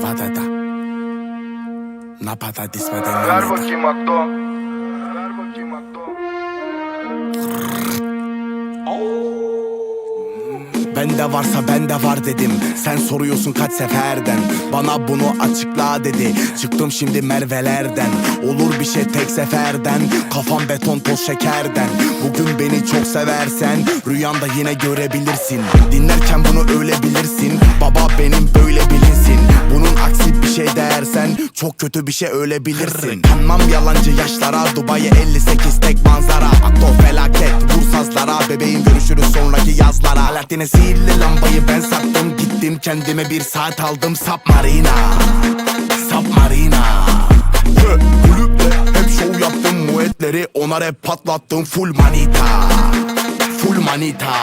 Βάτα τα. Να πάτα τις πατενάμετα. Κάργο κοιμακτό. Bende varsa bende var dedim. Sen soruyorsun kaç seferden? Bana bunu açıkla dedi. Çıktım şimdi Merve'lerden. Olur bir şey tek seferden. Kafam beton toz şekerden. Bugün beni çok seversen Rüyanda yine görebilirsin. Dinlerken bunu öyle bilirsin Baba benim böyle bilinsin. Bunun aksi bir şey dersen Çok kötü bir şey öyle bilirsin Kanmam yalancı yaşlara. Dubai 58 tek manzara yazlara Alaaddin'e sihirli lambayı ben sattım. Gittim kendime bir saat aldım. Submarina Submarina Hı, Kulüpte hep şov yaptım. Muetleri Ona rap patlattım. Full manita. Full manita.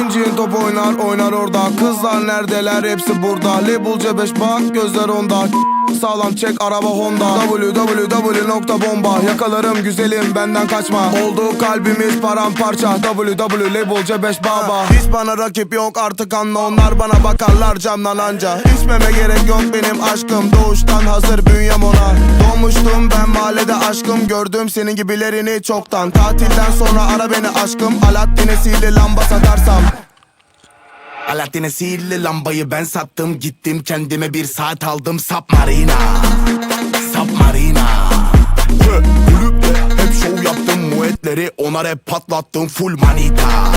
İnciğin top oynar oynar orada. Kızlar neredeler? Hepsi burada. Label C5 bak gözler onda Sağlam çek araba Honda. Www nokta bomba. Yakalarım güzelim benden kaçma. Oldu kalbimiz paramparça. Www label C5 baba. Hiç bana rakip yok artık anla. Onlar bana bakarlar camdan anca. İçmeme gerek yok benim aşkım. Doğuştan hazır bünyem ona. Doğmuştum ben mahallede aşkım. Gördüm senin gibilerini çoktan. Tatilden sonra ara beni aşkım. Alaaddin'e sihirli lamba satarsam Alaaddin'e sihirli lambayı ben sattım Gittim kendime bir saat aldım. Submarina Submarina Kulüpte hep şov yaptım muetleri Ona rap patlattım full manita